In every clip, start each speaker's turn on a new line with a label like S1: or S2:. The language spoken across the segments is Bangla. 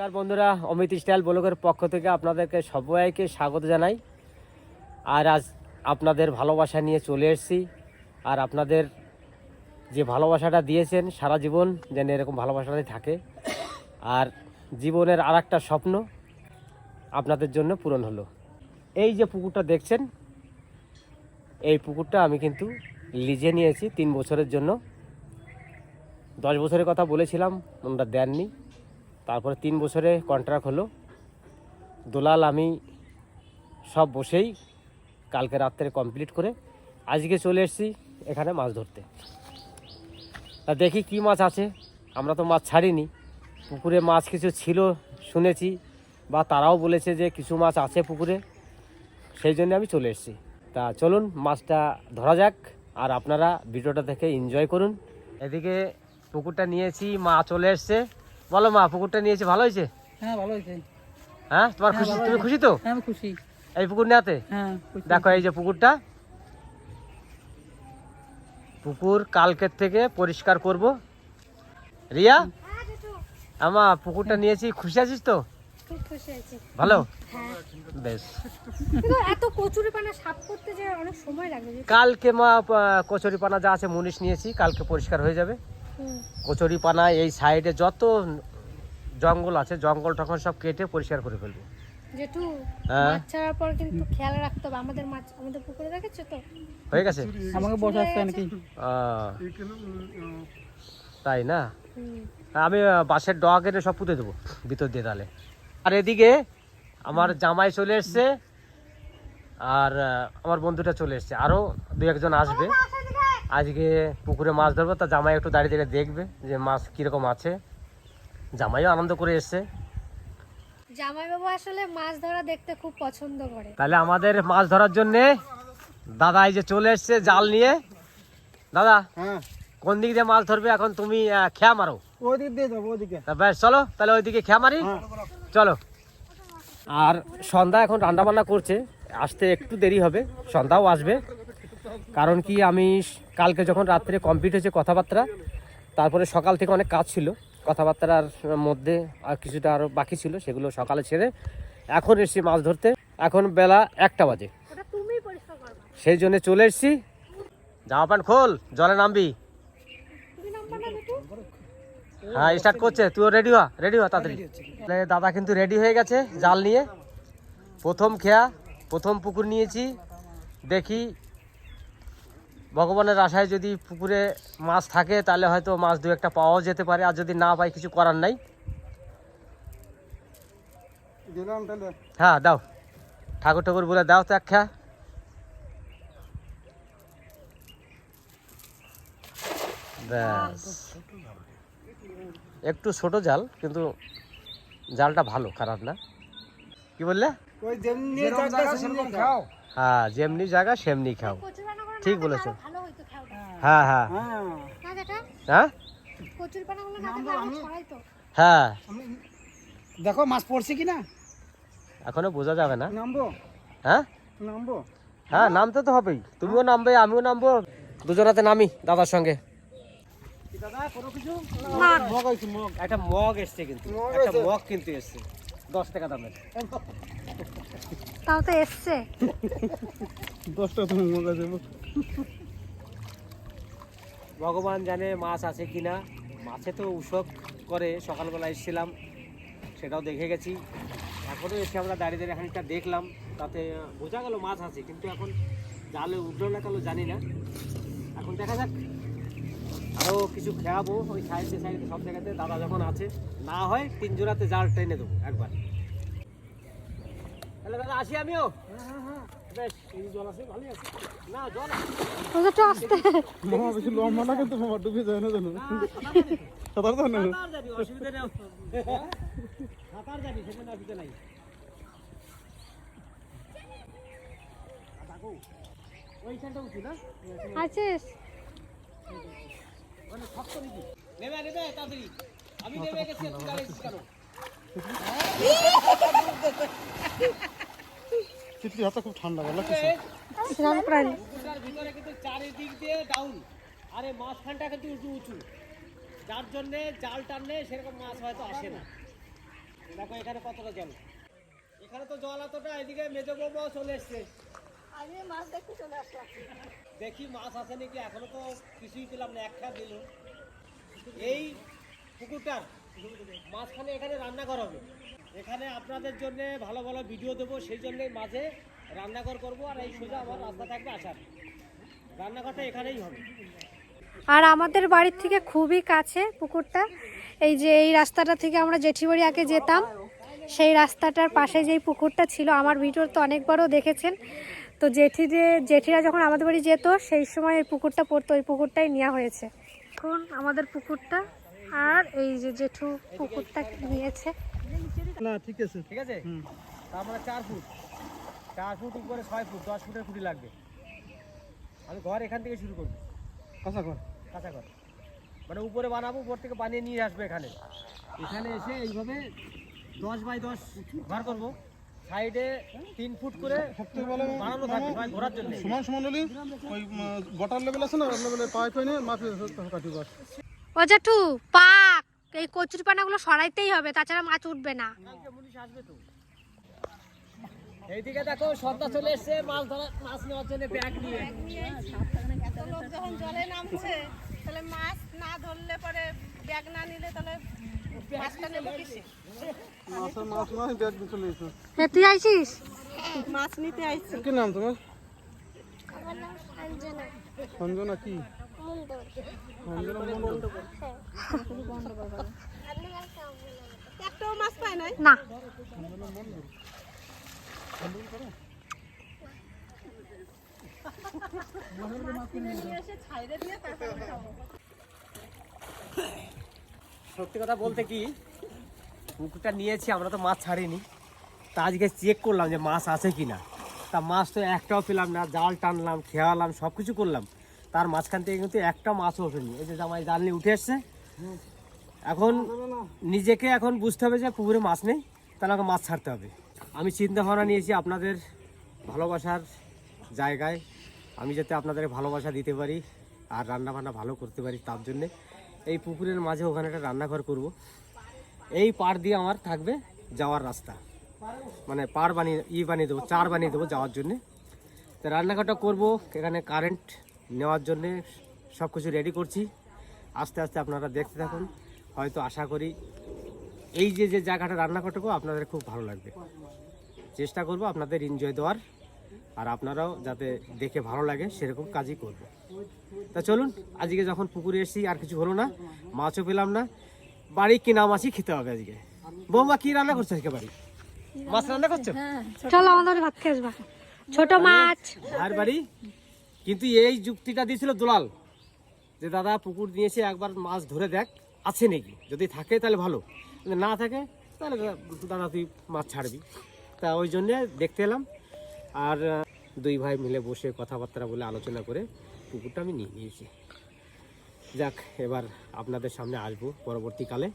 S1: নমস্কার বন্ধুরা, অমিত স্টাইল ব্লগের পক্ষ থেকে আপনাদেরকে সবাইকে স্বাগত জানাই। আর আজ আপনাদের ভালোবাসা নিয়ে চলে এসেছি। আর আপনাদের যে ভালোবাসাটা দিয়েছেন, সারা জীবন যেন এরকম ভালোবাসাটাই থাকে। আর জীবনের আর একটা স্বপ্ন আপনাদের জন্য পূরণ হলো। এই যে পুকুরটা দেখছেন, এই পুকুরটা আমি কিন্তু লিজে নিয়েছি তিন বছরের জন্য। দশ বছরের কথা বলেছিলাম, ওনারা দেননি। তারপরে তিন বছরে কন্ট্রাক্ট হলো। দোলাল, আমি সব বসেই কালকে রাত্রে কমপ্লিট করে আজকে চলে এসেছি এখানে মাছ ধরতে। তা দেখি কি মাছ আছে। আমরা তো মাছ ছাড়িনি। পুকুরে মাছ কিছু ছিল, শুনেছি বা তারাও বলেছে যে কিছু মাছ আছে পুকুরে। সেই জন্য আমি চলে এসেছি। তা চলুন মাছটা ধরা যাক আর আপনারা ভিডিওটা দেখে এনজয় করুন। এদিকে পুকুরটা নিয়েছি, মা চলে এসছে। বলো মা পুকুরটা নিয়েছে ভালো হয়েছে?
S2: হ্যাঁ ভালো হয়েছে।
S1: হ্যাঁ? তোমার
S2: হ্যাঁ,
S1: খুশি? তুমি খুশি তো?
S2: হ্যাঁ আমি খুশি।
S1: এই পুকুর নেওয়াতে?
S2: হ্যাঁ
S1: দেখো এই যে পুকুরটা। পুকুর কালকের থেকে পরিষ্কার করব। রিয়া? আমা পুকুরটা নিয়েছি। খুশি আছিস তো?
S3: খুব খুশি আছি।
S1: ভালো?
S3: হ্যাঁ।
S1: বেশ।
S3: এত কচুরি পানা সাফ করতে যে অনেক সময় লাগবে। যে-
S1: কালকে মা কচুরি পানা যা আছে মুনিশ নিয়েছি। কালকে পরিষ্কার হয়ে যাবে।
S3: হুম।
S1: কচুরি পানা এই সাইডে যত জঙ্গল আছে জঙ্গল টঙ্গল সব কেটে পরিষ্কার করে ফেলব।
S3: জেঠু
S1: হ্যাঁ।
S3: মাছ ছাড়ার পর কিন্তু খেয়াল রাখতে হবে আমাদের মাছ আমাদের পুকুরে রেখেছো তো?
S1: হয়ে গেছে?
S2: আমাকে বসে আসতে নাকি?
S1: তাই না? আমি বাঁশের ডগা কেটে সব পুঁতে দেবো ভিতর দিয়ে তাহলে আর এদিকে আমার জামাই চলে এসছে আর আমার বন্ধুটা চলে এসছে। আরও দু একজন আসবে। আজকে পুকুরে মাছ ধরবো তা জামাই একটু দাঁড়িয়ে দাঁড়িয়ে দেখবে যে মাছ কীরকম আছে। জামাইও আনন্দ করে এসছে।
S3: জামাইবাবু আসলে মাছ ধরা দেখতে খুব পছন্দ করে।
S1: তাহলে আমাদের মাছ ধরার জন্যে দাদা এই যে চলে এসছে জাল নিয়ে। দাদা
S2: হ্যাঁ।
S1: কোন দিক দিয়ে মাছ ধরবে এখন তুমি খেয়া মারো?
S2: ওদিক দিয়ে যাব
S1: ব্যাস চলো তাহলে ওইদিকে খেয়া মারি।
S2: হ্যাঁ।
S1: চলো। আর সন্ধ্যা এখন রান্না বান্না করছে আসতে একটু দেরি হবে সন্ধ্যাও আসবে। কারণ কি আমি কালকে যখন রাত্রে কমপ্লিট হয়েছে কথাবার্তা তারপরে সকাল থেকে অনেক কাজ ছিল কথাবার্তার মধ্যে আর কিছুটা আরও বাকি ছিল সেগুলো সকালে ছেড়ে এখন এসেছি মাছ ধরতে। এখন বেলা একটা বাজে। সেই জন্য চলে এসেছি। জামা প্যান্ট খোল জলে নামবি। হ্যাঁ স্টার্ট করছে। তুইও রেডি হ রেডি হ তাড়াতাড়ি। দাদা কিন্তু রেডি হয়ে গেছে জাল নিয়ে। প্রথম খেয়া প্রথম পুকুর নিয়েছি। দেখি ভগবানের আশায় যদি পুকুরে মাছ থাকে তাহলে হয়তো মাছ দু একটা পাওয়াও যেতে পারে। আর যদি না পাই কিছু করার নাই। হ্যাঁ দাও। ঠাকুর ঠাকুর বলে দাও তো এক খেয়া ব্যাস। একটু ছোট জাল কিন্তু জালটা ভালো খারাপ না। কি বললে?
S2: ওই যেমনি জায়গা সেমনি খাও।
S1: হ্যাঁ যেমনি জায়গা সেমনি খাও। ঠিক বলেছ। হ্যাঁ হ্যাঁ।
S2: হ্যাঁ
S1: হ্যাঁ।
S3: আরও ছড়াইতো
S1: হ্যাঁ?
S2: দেখো মাছ পড়ছে কি না
S1: এখনও বোঝা যাবে না।
S2: নামবো?
S1: হ্যাঁ?
S2: নামবো?
S1: হ্যাঁ নামতে তো হবেই। তুমিও নামবে আমিও নামবো। দুজনাতে নামি দাদার সঙ্গে। দাদা কোনো কিছু?
S2: মগ। হয়েছে
S1: একটা মগ এসছে কিন্তু। একটা মগ কিন্তু এসছে। দশ টাকা দামের।
S3: তাও তো এসছে।
S2: দশটা তুমি মগ আছে
S1: ভগবান জানে মাছ আছে কিনা মাছে তো উৎসব করে, সকালবেলা এসেছিলাম, সেটাও দেখে গেছি। এখনও এসে আমরা দাঁড়িয়ে দাঁড়িয়ে খানিকটা দেখলাম, তাতে বোঝা গেল মাছ আছে, কিন্তু এখন জালে উঠল না কেন জানি না। এখন দেখা যাক আরও কিছু খেয়াবো, ওই সাইডে সাইডে সব জায়গাতে দাদা যখন আছে, না হয় তিন জোড়াতে জাল টেনে দেবো একবার। তাহলে দাদা, আসি আমিও। বেশ এই জল আছে ভালোই আছে না জল আছে
S3: ওটা তো আসতে
S2: মামা বেশি লম্বা না কিন্তু মামা ডুবে যায় না জানো
S1: সাঁতার
S2: সাঁতার না
S1: অসুবিধা নেই। সাঁতার জানি, সেখানে অসুবিধা নাই। আর দেখো, ওইখানটা উঁচু না?
S3: আছিস
S1: ওখানে শক্ত নাকি? নেবে, নেবে, তাড়াতাড়ি। আমি নেমে গেছি, তুই দাঁড়িয়েছিস কেন?
S2: চিত্রি হাতে খুব ঠান্ডা বলো
S1: এই,
S3: স্নান প্রাণী
S1: ভিতরে কিন্তু চারিদিক দিয়ে ডাউন আরে মাঝখানটা কিন্তু উঁচু উঁচু। যার জন্যে জাল টানলে সেরকম মাছ হয়তো আসে না। দেখো এখানে কতটা জল। এখানে তো জল এতটা এদিকে মেজো বৌমাও চলে এসছে। দেখি মাছ আছে নাকি এখনও তো কিছুই পেলাম না একটা দিল। এই পুকুরটার মাঝখানে এখানে রান্নাঘর হবে। এখানে আপনাদের জন্য ভালো ভালো ভিডিও দেবো, সেই জন্য মাঝে রান্নাঘর করব, আর এই সোজা আমার রাস্তা থাকবে আসার। রান্নাঘরটা এখানেই হবে।
S3: আর আমাদের বাড়ির থেকে খুবই কাছে পুকুরটা। এই যে এই রাস্তাটা থেকে আমরা জেঠিবাড়ি আগে যেতাম, সেই রাস্তাটার পাশে যেই পুকুরটা ছিল, আমার ভিডিও তো অনেকবারও দেখেছেন। তো জেঠি যে, জেঠিরা যখন আমাদের বাড়ি যেত, সেই সময় এই পুকুরটা পড়তো, ওই পুকুরটাই নেওয়া হয়েছে। এখন আমাদের পুকুরটা, আর এই যে জেঠু পুকুরটা নিয়েছে।
S2: না ঠিক আছে।
S1: ঠিক আছে? তার মানে চার ফুট। চার ফুট উপরে ছয় ফুট দশ ফুটের খুঁটি লাগবে। আমি ঘর এখান থেকে শুরু করব।
S2: কাঁচা কর
S1: কাঁচা ঘর। মানে উপরে বানাবো উপর থেকে বানিয়ে নিয়ে আসবে এখানে। এখানে এসে এইভাবে দশ বাই দশ ঘর করব। সাইডে তিন ফুট করে বানানো থাকবে ঘোরার জন্য।
S2: সমান সমান হলে ওই গটার লেভেল আছে না লেভেলে পাইপ এনে মাপে কাটি বাস।
S3: ও জেঠু পাক এই কচুরি পানাগুলো সরাইতেই হবে তাছাড়া মাছ উঠবে না।
S1: এইদিকে দেখো চলে এসছে মাছ ধরা মাছ নেওয়ার জন্য ব্যাগ নিয়ে।
S4: লোক যখন জলে নামছে তাহলে মাছ না ধরলে পরে ব্যাগ না নিলে তাহলে
S3: তুই আইছিস?
S4: মাছ নিতে আইছি।
S2: কি নাম তোমার? সঞ্জনা কি?
S1: সত্যি কথা বলতে কি, পুকুরটা নিয়েছি, আমরা তো মাছ ছাড়িনি। তা আজকে চেক করলাম যে মাছ আছে কি না তা মাছ তো একটাও পেলাম না, জাল টানলাম, খেয়ালাম সব কিছু করলাম। তার মাঝখান থেকে কিন্তু একটা মাছও ওঠেনি। এই যে জামাই জাল নিয়ে উঠে এসছে। এখন নিজেকে এখন বুঝতে হবে যে পুকুরে মাছ নেই, তাহলে আমাকে মাছ ছাড়তে হবে। আমি চিন্তা ভাবনা নিয়েছি আপনাদের ভালোবাসার জায়গায় আমি যাতে আপনাদের ভালোবাসা দিতে পারি আর রান্না বান্না ভালো করতে পারি তার জন্যে এই পুকুরের মাঝে ওখানে একটা রান্নাঘর করব। এই পার দিয়ে আমার থাকবে যাওয়ার রাস্তা। মানে পার বানিয়ে, ই বানিয়ে দেবো, চার বানিয়ে দেবো যাওয়ার জন্যে। তো রান্নাঘরটা করব, এখানে কারেন্ট নেওয়ার জন্যে সব কিছু রেডি করছি। আস্তে আস্তে আপনারা দেখতে থাকুন। হয়তো আশা করি এই যে যে জায়গাটা রান্না করতে আপনাদের খুব ভালো লাগবে। চেষ্টা করব আপনাদের এনজয় দেওয়ার। আর আপনারাও যাতে দেখে ভালো লাগে সেরকম কাজই করব। তা চলুন আজকে যখন পুকুরে এসেছি আর কিছু হলো না মাছও পেলাম না। বাড়ি কিনা মাছই খেতে হবে আজকে। বৌমা কি রান্না করছ আজকে বাড়ি? মাছ রান্না করছ?
S3: চলো আমাদের ভাত খেয়ে ছোট মাছ।
S1: আর বাড়ি? কিন্তু এই যুক্তিটা দিয়েছিল দুলাল যে, দাদা, পুকুর নিয়েছে একবার মাছ ধরে দেখ, আছে নাকি? যদি থাকে তাহলে ভালো। না থাকে, তাহলে দাদা, তুই মাছ ছাড়বি। তা ওই জন্যে দেখতে এলাম। আর দুই ভাই মিলে বসে কথাবার্তা বলে আলোচনা করে পুকুরটা আমি নিয়ে নিয়েছি। যাক, এবার আপনাদের সামনে আসব পরবর্তীকালে।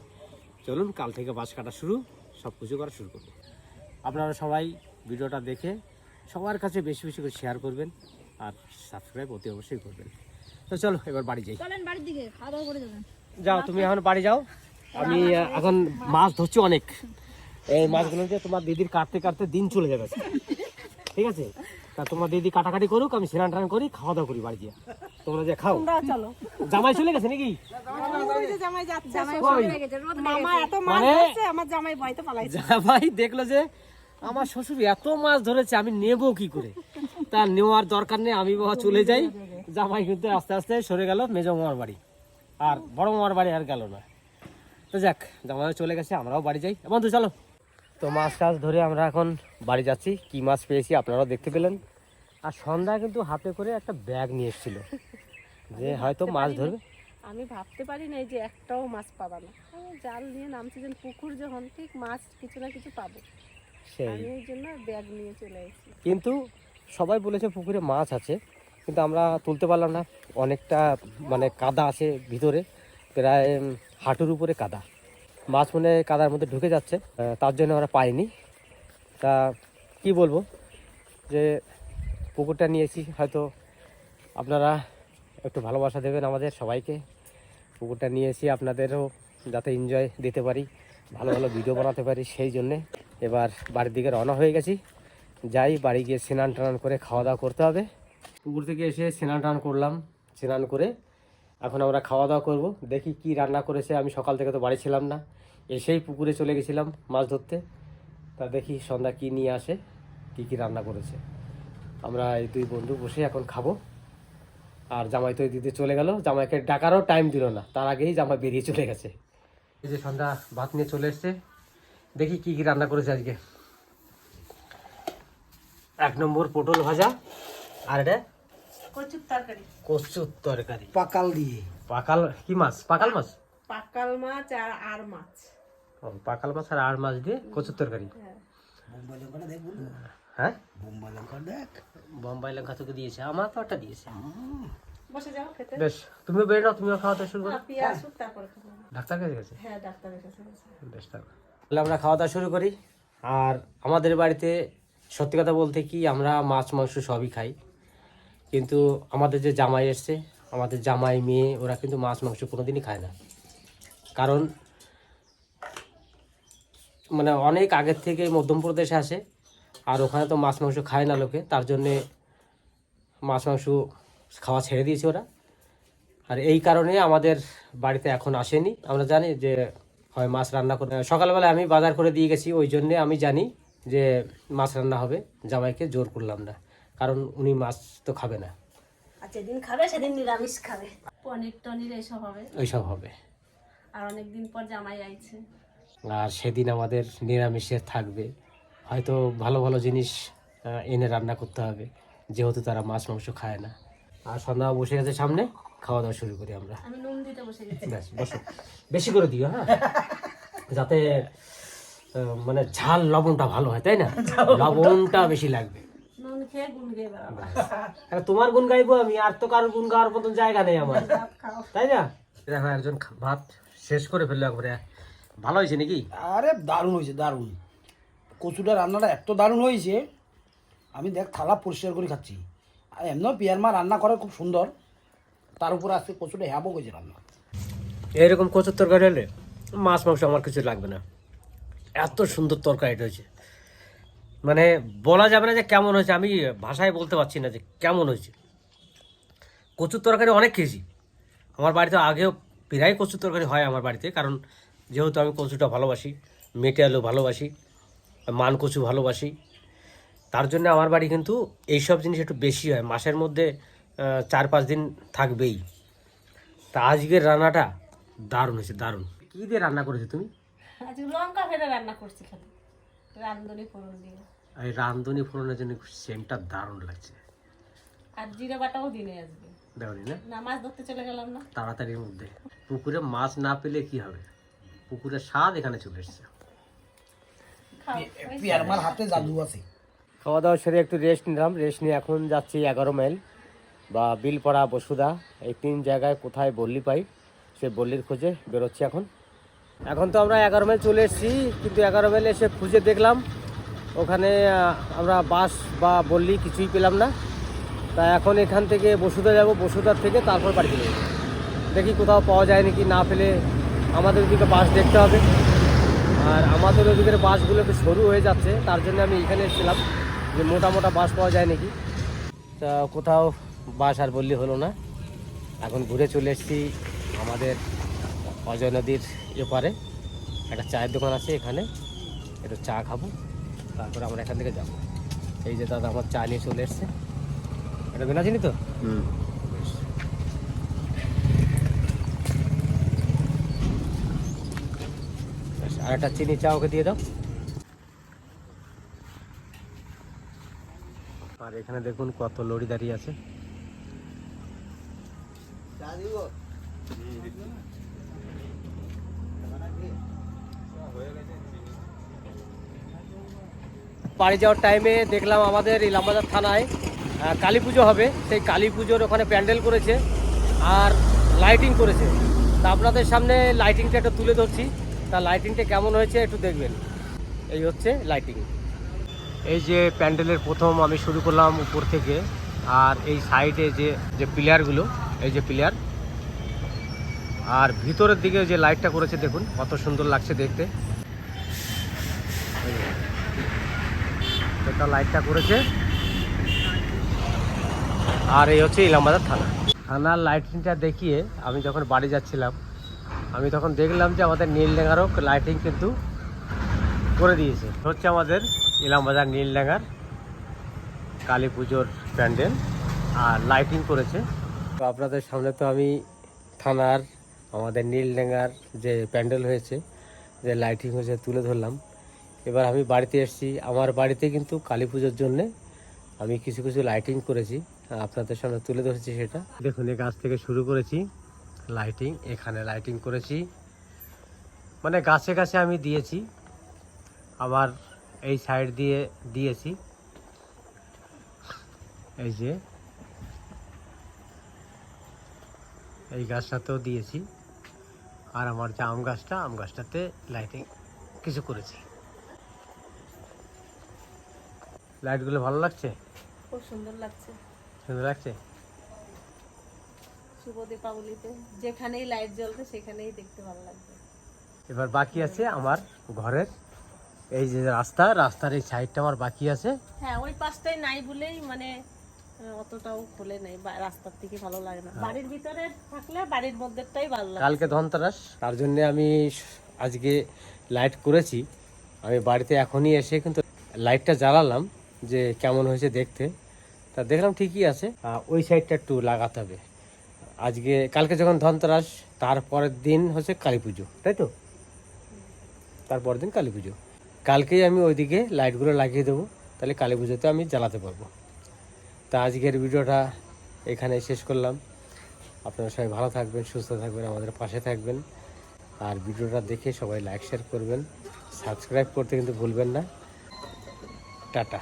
S1: চলুন, কাল থেকে বাস কাটা শুরু, সব কিছু করা শুরু করব। আপনারা সবাই ভিডিওটা দেখে সবার কাছে বেশি বেশি করে শেয়ার করবেন। আর সাবস্ক্রাইব অতি অবশ্যই করবেন। তো চলো এবার বাড়ি যাই।
S4: চলেন বাড়ির দিকে খাওয়া দাওয়া করে যাবেন।
S1: যাও তুমি এখন বাড়ি যাও। আমি এখন মাছ ধরছি অনেক। এই মাছগুলো যে তোমার দিদির কাটতে কাটতে দিন চলে যাবে। ঠিক আছে? তা তোমার দিদি কাটাকাটি করুক আমি স্নান টান করি খাওয়া দাওয়া করি বাড়ি গিয়ে। তোমরা যে খাও।
S4: চলো।
S1: জামাই চলে গেছে নাকি?
S4: জামাই যাচ্ছে
S1: কই?
S4: মামা এত মাছ
S1: মানে-
S4: ধরছে আমার জামাই ভয়তে পালাইছে।
S1: জামাই দেখল যে আমার শ্বশুর এত মাছ ধরেছে আমি নেব কি করে? তা নেওয়ার দরকার নেই আমি বাবা চলে যাই। জামাই কিন্তু আস্তে আস্তে সরে গেল মেজ মামার বাড়ি। আর বড় মামার বাড়ি আর গেল না। তো যাক জামাই চলে গেছে আমরাও বাড়ি যাই। বন্ধু চলো। তো মাছ টাছ ধরে আমরা এখন বাড়ি যাচ্ছি। কি মাছ পেয়েছি আপনারাও দেখতে পেলেন। আর সন্ধ্যা কিন্তু হাতে করে একটা ব্যাগ নিয়ে এসেছিল। যে হয়তো মাছ ধরবে।
S5: আমি ভাবতে পারি না যে একটাও মাছ পাবা না। জাল নিয়ে নামছি যে পুকুর যখন ঠিক মাছ কিছু না কিছু পাবো।
S1: সেই।
S5: জন্য ব্যাগ নিয়ে চলে এসেছি।
S1: কিন্তু সবাই বলেছে পুকুরে মাছ আছে, কিন্তু আমরা তুলতে পারলাম না। অনেকটা মানে কাদা আছে ভিতরে, প্রায় হাঁটুর উপরে কাদা। মাছ মনে কাদার মধ্যে ঢুকে যাচ্ছে তার জন্য আমরা পাইনি। তা কি বলব, যে পুকুরটা নিয়েছি হয়তো আপনারা একটু ভালোবাসা দেবেন আমাদের সবাইকে। পুকুরটা নিয়েছি আপনাদেরও, যাতে এনজয় দিতে পারি, ভালো ভালো ভিডিও বানাতে পারি, সেই জন্যে এবার বাড়ির দিকে রওনা হয়ে গেছি। যাই, বাড়ি গিয়ে স্নান টান করে খাওয়া দাওয়া করতে হবে। পুকুর থেকে এসে স্নান টান করলাম, স্নান করে এখন আমরা খাওয়া দাওয়া করব। দেখি কি রান্না করেছে, আমি সকাল থেকে তো বাড়ি ছিলাম না। এসেই পুকুরে চলে গেছিলাম মাছ ধরতে। তা দেখি সন্ধ্যা কি নিয়ে আসে, কি কি রান্না করেছে। আমরা এই দুই বন্ধু বসে এখন খাব। আর জামাই তো দিতে চলে গেল। জামাইকে ডাকারও টাইম দিল না, তার আগেই জামাই বেরিয়ে চলে গেছে। এই যে সন্ধ্যা ভাত নিয়ে চলে এসছে। দেখি কি কি রান্না করেছে আজকে। এক নম্বর পটল ভাজা আর এটা
S4: কচুর তরকারি।
S1: কচুর তরকারি।
S6: পাকাল দিয়ে।
S1: পাকাল কি মাছ? পাকাল মাছ?
S4: পাকাল মাছ আর আর মাছ।
S1: ও, পাকাল মাছ আর আর মাছ দিয়ে কচুর তরকারি। হ্যাঁ।
S6: বোম্বাই লঙ্কা দেখ।
S1: বোম্বাই লঙ্কা তোকে দিয়েছে আমার তো একটা দিয়েছে।
S4: বসে যাও খেতে।
S1: বেশ তুমিও বেরো তুমিও খাওয়া দাওয়া শুরু করো।
S4: পিয়া তারপর
S1: ডাক্তার কাছে গেছে?
S4: হ্যাঁ ডাক্তারের কাছে গেছে।
S1: বেশ তাহলে আমরা খাওয়া দাওয়া শুরু করি। আর আমাদের বাড়িতে সত্যি কথা বলতে কি, আমরা মাছ, মাংস সবই খাই। কিন্তু আমাদের যে জামাই এসছে, আমাদের জামাই, মেয়ে, ওরা কিন্তু মাছ, মাংস কোনোদিনই খায় না। কারণ মানে অনেক আগের থেকে মধ্যমপ্রদেশে আসে, আর ওখানে তো মাছ, মাংস খায় না লোকে, তার জন্যে মাছ, মাংস খাওয়া ছেড়ে দিয়েছে ওরা। আর এই কারণে আমাদের বাড়িতে এখন আসেনি। আমরা জানি যে হয় মাছ রান্না করে সকালবেলা আমি বাজার করে দিয়ে গেছি, ওই জন্যে আমি জানি যে মাছ রান্না হবে জামাইকে জোর করলাম না। কারণ উনি মাছ তো খাবে না।
S5: আর যেদিন খাবে সেদিন নিরামিষ খাবে। পনির টনির এসব হবে।
S1: ওইসব হবে।
S5: আর অনেকদিন পর জামাই আইছে।
S1: আর সেদিন আমাদের নিরামিষে থাকবে। হয়তো ভালো ভালো জিনিস এনে রান্না করতে হবে। যেহেতু তারা মাছ মাংস খায় না। আর সন্ধ্যা বসে গেছে সামনে খাওয়া দাওয়া শুরু করি আমরা।
S5: আমি নুন দিতে বসে গেছি।
S1: বসো। বেশি করে দিও হ্যাঁ? যাতে মানে ঝাল লবণটা ভালো হয় তাই না? লবণটা? বেশি লাগবে। তোমার গুণ গাইবো আমি আর তো কারোর গুণ গাওয়ার মতন জায়গা নেই আমার। তাই না? দেখো একজন ভাত শেষ করে ফেলল একবারে। ভালো হয়েছে নাকি?
S6: আরে দারুণ হয়েছে দারুণ। কচুটা রান্নাটা এত দারুণ হয়েছে। আমি দেখ থালা পরিষ্কার করে খাচ্ছি। আর এমনিও পিয়ার মা রান্না করে খুব সুন্দর। তার উপর আজকে কচুটা হ্যাবো হয়েছে রান্না।
S1: এরকম কচুর তরকারি হলে মাছ মাংস আমার কিছু লাগবে না। এত সুন্দর তরকারিটা হয়েছে। মানে বলা যাবে না যে কেমন হয়েছে, আমি ভাষায় বলতে পারছি না যে কেমন হয়েছে। কচুর তরকারি অনেক খেয়েছি। আমার বাড়িতে আগেও প্রায় কচুর তরকারি হয় আমার বাড়িতে, কারণ যেহেতু আমি কচুটা ভালোবাসি, মেটে আলু ভালোবাসি, মান কচু ভালোবাসি, তার জন্য আমার বাড়ি কিন্তু এইসব জিনিস একটু বেশি হয়। মাসের মধ্যে চার পাঁচ দিন থাকবেই। তা আজকের রান্নাটা দারুণ হয়েছে, দারুণ। কী দিয়ে রান্না করেছ তুমি?
S5: আজকে লঙ্কা ফেলে রান্না করছি খালি রান্ধনি ফোড়ন দিয়ে।
S1: এই রান্ধনি ফোড়নের জন্য সেন্টটা দারুণ লাগছে।
S5: আর জিরে বাটাও দিনে আসবে
S1: দেখনি না?
S5: না মাছ ধরতে চলে গেলাম না।
S1: তাড়াতাড়ির মধ্যে। পুকুরে মাছ না পেলে কি হবে? পুকুরের স্বাদ এখানে চলে এসছে।
S5: খাও
S6: হাতে জাদু আছে।
S1: খাওয়া দাওয়া সেরে একটু রেস্ট নিলাম। রেস্ট নিয়ে এখন যাচ্ছি এগারো মাইল বা বিলপাড়া বসুদা এই তিন জায়গায় কোথায় বল্লি পাই সে বল্লির খোঁজে বেরোচ্ছি এখন। এখন তো আমরা এগারো মাইল চলে এসেছি, কিন্তু এগারো মাইল এসে খুঁজে দেখলাম। ওখানে আমরা বাস বা বল্লি কিছুই পেলাম না। তা এখন এখান থেকে বসুধা যাব, বসুধার থেকে তারপর বাড়ি চলে দেখি কোথাও পাওয়া যায় নাকি, না পেলে আমাদের ওদিকে বাস দেখতে হবে। আর আমাদের ওদিকের বাসগুলো একটু সরু হয়ে যাচ্ছে, তার জন্য আমি এখানে এসেছিলাম যে মোটা মোটা বাস পাওয়া যায় নাকি। তা কোথাও বাস আর বললি হলো না। এখন ঘুরে চলে এসেছি আমাদের অজয় নদীর এপারে একটা চায়ের দোকান আছে এখানে। একটু চা খাব তারপরে আমরা এখান থেকে যাব। এই যে দাদা আমার চা নিয়ে চলে এসছে। এটা বিনা চিনি তো? আর একটা চিনি চা ওকে দিয়ে দাও। আর এখানে দেখুন কত লরি দাঁড়িয়ে আছে। বাড়ি যাওয়ার টাইমে দেখলাম আমাদের এই লাম্বাজার থানায় কালী পুজো হবে। সেই কালী পুজোর ওখানে প্যান্ডেল করেছে আর লাইটিং করেছে। তা আপনাদের সামনে লাইটিংটা একটু তুলে ধরছি। তা লাইটিংটা কেমন হয়েছে একটু দেখবেন। এই হচ্ছে লাইটিং এই যে প্যান্ডেলের প্রথম আমি শুরু করলাম উপর থেকে, আর এই সাইডে যে যে প্লেয়ারগুলো এই যে প্লেয়ার আর ভিতরের দিকে যে লাইটটা করেছে দেখুন, কত সুন্দর লাগছে দেখতে। এটা লাইটটা করেছে। আর এই হচ্ছে ইলামবাজার থানা। থানার লাইটিংটা দেখিয়ে আমি যখন বাড়ি যাচ্ছিলাম, আমি তখন দেখলাম যে আমাদের নীল নীলডাঙ্গারও লাইটিং কিন্তু করে দিয়েছে। হচ্ছে আমাদের ইলামবাজার নীল নীলডাঙ্গার কালী পুজোর প্যান্ডেল আর লাইটিং করেছে। তো আপনাদের সামনে তো আমি থানার আমাদের নীল নীলডাঙ্গার যে প্যান্ডেল হয়েছে, যে লাইটিং হয়েছে তুলে ধরলাম। এবার আমি বাড়িতে এসেছি। আমার বাড়িতে কিন্তু কালী পুজোর জন্যে আমি কিছু কিছু লাইটিং করেছি। আপনাদের সামনে তুলে ধরেছি সেটা। দেখুন, এই গাছ থেকে শুরু করেছি লাইটিং এখানে লাইটিং করেছি। মানে গাছে গাছে আমি দিয়েছি। আবার এই সাইড দিয়ে দিয়েছি। এই যে এই গাছটাতেও দিয়েছি। আর আমার যে আম গাছটা, আম গাছটাতে লাইটিং কিছু করেছি। লাইটগুলো ভালো লাগছে?
S5: খুব সুন্দর লাগছে।
S1: সুন্দর লাগছে?
S5: শুভ দীপাবলিতে যেখানেই লাইট জ্বলবে সেখানেই দেখতে ভালো লাগবে।
S1: এবার বাকি আছে আমার ঘরের। এই যে রাস্তা রাস্তার এই সাইডটা আমার বাকি আছে।
S5: হ্যাঁ ওই পাশটাই নাই বলেই মানে অতটাও খোলে নেই রাস্তার থেকে ভালো লাগে না। বাড়ির ভিতরে থাকলে বাড়ির মধ্যেটাই ভালো লাগে।
S1: কালকে ধনতেরাস তার জন্য আমি আজকে লাইট করেছি। আমি বাড়িতে এখনই এসে কিন্তু লাইটটা জ্বালালাম। যে কেমন হয়েছে দেখতে, তা দেখলাম ঠিকই আছে। ওই সাইডটা একটু লাগাতে হবে। আজকে, কালকে যখন ধনতেরাস, তারপরের দিন হচ্ছে কালী পুজো, তাই তো? তারপরের দিন কালী পুজো। কালকেই আমি ওইদিকে লাইটগুলো লাগিয়ে দেবো, তাহলে কালী পুজোতে আমি জ্বালাতে পারব। তা আজকের ভিডিওটা এখানে শেষ করলাম। আপনারা সবাই ভালো থাকবেন, সুস্থ থাকবেন, আমাদের পাশে থাকবেন। আর ভিডিওটা দেখে সবাই লাইক শেয়ার করবেন। সাবস্ক্রাইব করতে কিন্তু ভুলবেন না। টাটা।